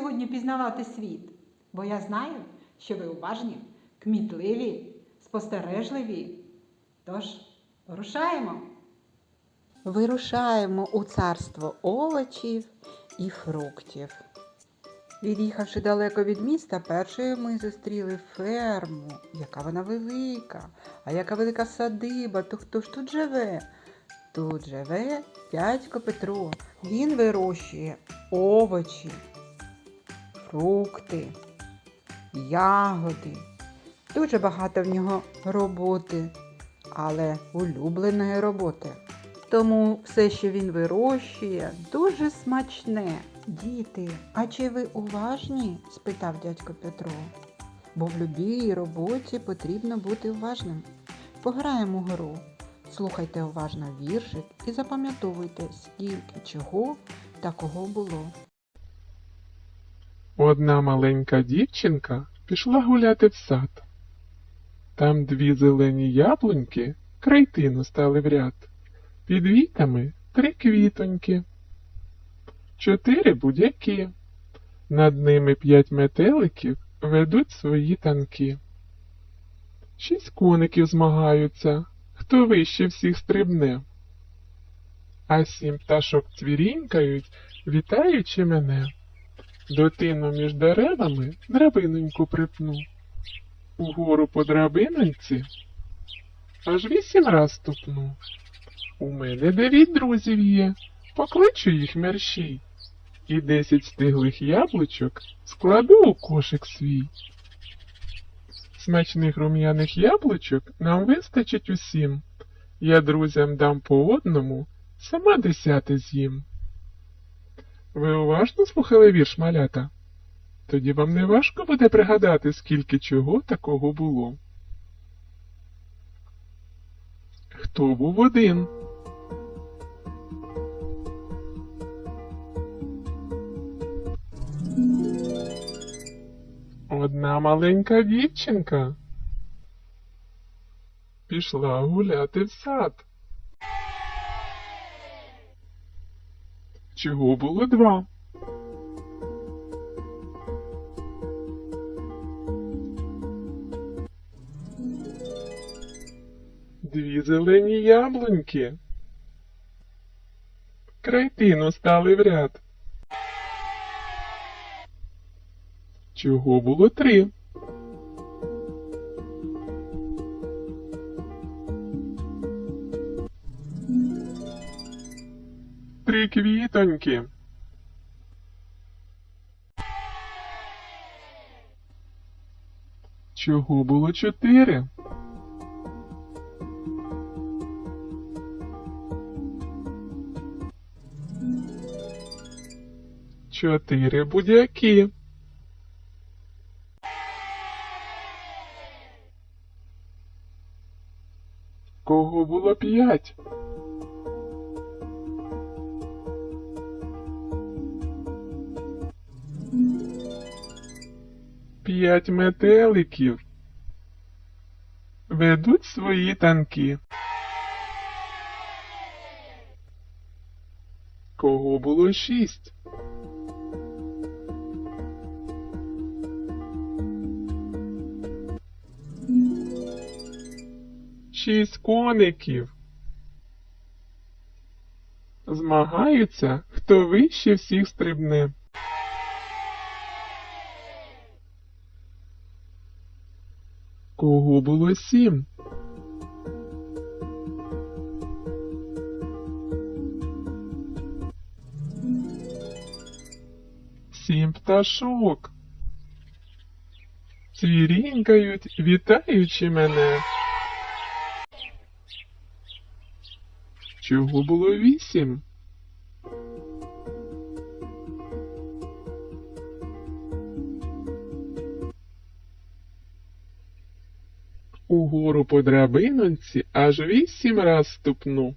Сьогодні пізнавати світ, бо я знаю, що ви уважні, кмітливі, спостережливі. Тож, рушаємо! Вирушаємо у царство овочів і фруктів. Від'їхавши далеко від міста, першою ми зустріли ферму. Яка вона велика, а яка велика садиба, то хто ж тут живе? Тут живе дядько Петро. Він вирощує овочі, фрукти, ягоди. Дуже багато в нього роботи, але улюбленої роботи. Тому все, що він вирощує, дуже смачне. Діти, а чи ви уважні? спитав дядько Петро. Бо в любій роботі потрібно бути уважним. Пограємо гру. Слухайте уважно віршик і запам'ятовуйте, скільки чого та кого було. Одна маленька дівчинка пішла гуляти в сад. Там дві зелені яблуньки крайтину стали в ряд. Під вітами три квітоньки, чотири будяки. Над ними п'ять метеликів ведуть свої танки. Шість коників змагаються, хто вище всіх стрибне. А сім пташок цвірінькають, вітаючи мене. Дотину між деревами драбиноньку припну. Угору по драбиноньці аж вісім раз ступну. У мене дев'ять друзів є, покличу їх мерщій. І десять стиглих яблучок складу у кошик свій. Смачних рум'яних яблучок нам вистачить усім. Я друзям дам по одному, сама десяте з'їм. Ви уважно слухали вірш малята? Тоді вам не важко буде пригадати, скільки чого такого було. Хто був один? Одна маленька дівчинка пішла гуляти в сад. Чого було два? Дві зелені яблуньки. Крайтину стали в ряд. Чого було три? Три квітоньки. Чого було чотири? Чотири будяки. Кого було п'ять? П'ять метеликів ведуть свої танки. Кого було шість? Шість коників. Змагаються, хто вище всіх стрибне. Кого було сім? Сім пташок. цвірінькають, вітаючи мене. Чого було вісім? Угору по драбинонці аж вісім раз ступну.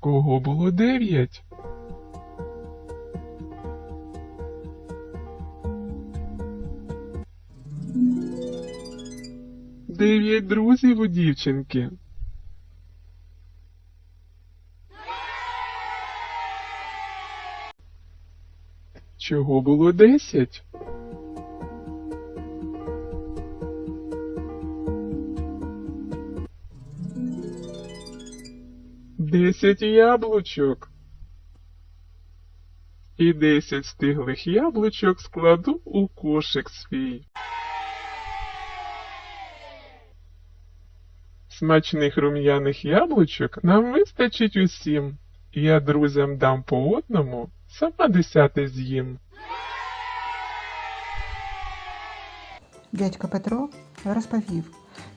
Кого було дев'ять? Дев'ять друзів у дівчинки. Чого було десять? Десять яблучок. І десять стиглих яблучок складу у кошик свій. Смачних рум'яних яблучок нам вистачить усім. Я друзям дам по одному, сама десяте з'їм. Дядько Петро розповів,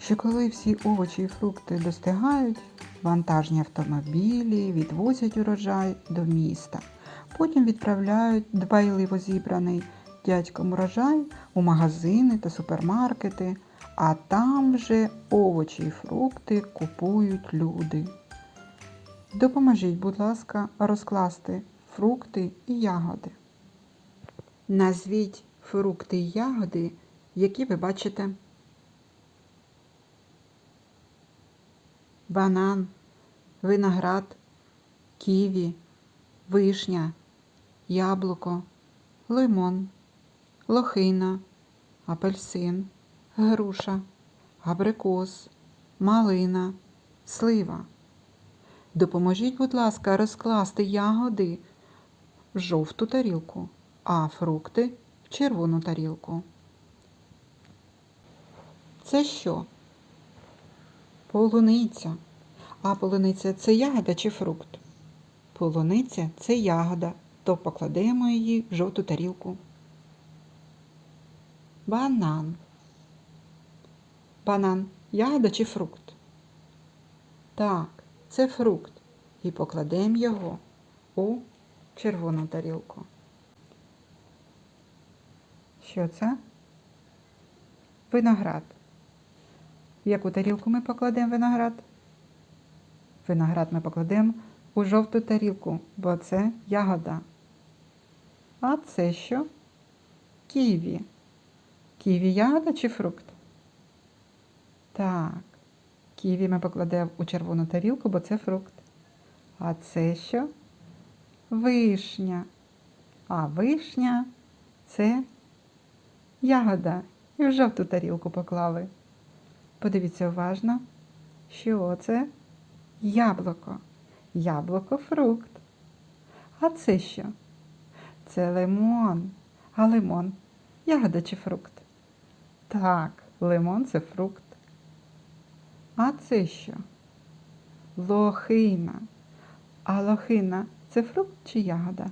що коли всі овочі і фрукти достигають, вантажні автомобілі відвозять урожай до міста. Потім відправляють дбайливо зібраний дядьком урожай у магазини та супермаркети, а там вже овочі і фрукти купують люди. Допоможіть, будь ласка, розкласти фрукти і ягоди. Назвіть фрукти і ягоди, які ви бачите. Банан, виноград, ківі, вишня, яблуко, лимон, лохина, апельсин, груша, абрикос, малина, слива. Допоможіть, будь ласка, розкласти ягоди в жовту тарілку, а фрукти в червону тарілку. Це що? Полуниця. А полуниця це ягода чи фрукт? Полуниця це ягода, то покладемо її в жовту тарілку. Банан. Банан ягода чи фрукт? Так, це фрукт. І покладемо його у червону тарілку. Що це? Виноград. В яку тарілку ми покладемо виноград? Виноград ми покладемо у жовту тарілку, бо це ягода. А це що? Ківі. Ківі ягода чи фрукт? Так. Ківі ми покладемо у червону тарілку, бо це фрукт. А це що? Вишня. А вишня це ягода. І в жовту тарілку поклали. Подивіться уважно, що це яблуко. Яблуко фрукт. А це що? Це лимон. А лимон ягода чи фрукт? Так, лимон це фрукт. А це що? Лохина. А лохина це фрукт чи ягода?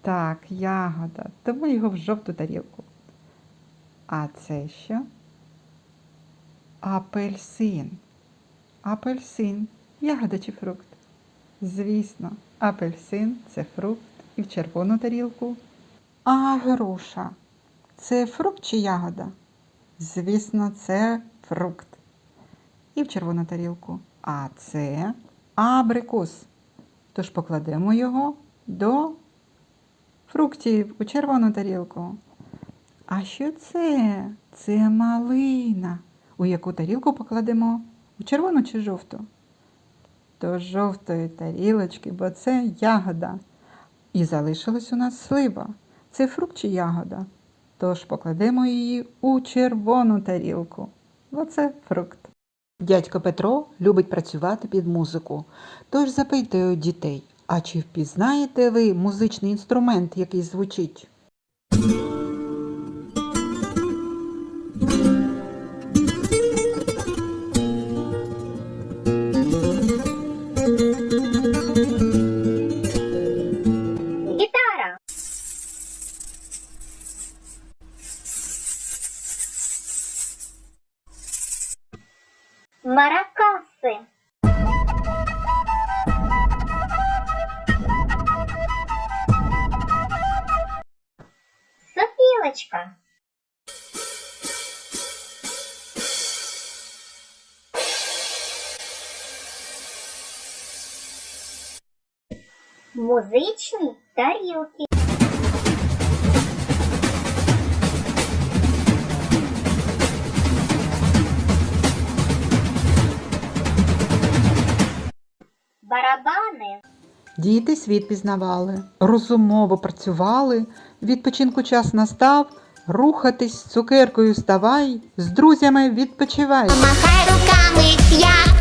Так, ягода. Тому його в жовту тарілку. А це що? Апельсин. Апельсин. Ягода чи фрукт? Звісно, апельсин це фрукт і в червону тарілку. А груша це фрукт чи ягода? Звісно, це фрукт. І в червону тарілку. А це абрикос. Тож покладемо його до фруктів у червону тарілку. А що це? Це малина. У яку тарілку покладемо? У червону чи жовту? До жовтої тарілочки, бо це ягода. І залишилась у нас слива. Це фрукт чи ягода. Тож покладемо її у червону тарілку, бо це фрукт. Дядько Петро любить працювати під музику. Тож запитує дітей, а чи впізнаєте ви музичний інструмент, який звучить? Сопілочка. Музичні тарілки. Барабани. Діти світ пізнавали, розумово працювали, відпочинку час настав, рухатись цукеркою ставай, з друзями відпочивай. Махай руками, як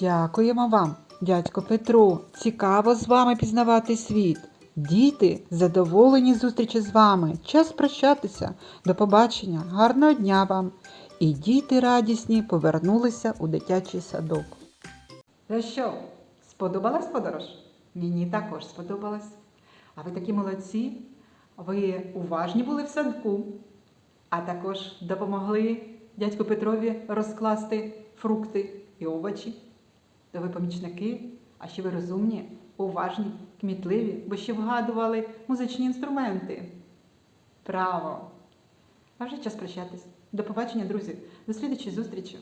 Дякуємо вам, дядько Петро. Цікаво з вами пізнавати світ. Діти, задоволені зустрічі з вами. Час прощатися. До побачення, гарного дня вам. І діти радісні повернулися у дитячий садок. Ну що, сподобалась подорож? Мені також сподобалась. А ви такі молодці. Ви уважні були в садку, а також допомогли дядьку Петрові розкласти фрукти і овочі. То ви помічники, а ще ви розумні, уважні, кмітливі, бо ще вгадували музичні інструменти. Право! А вже час прощатись. До побачення, друзі, до слідчої зустрічі!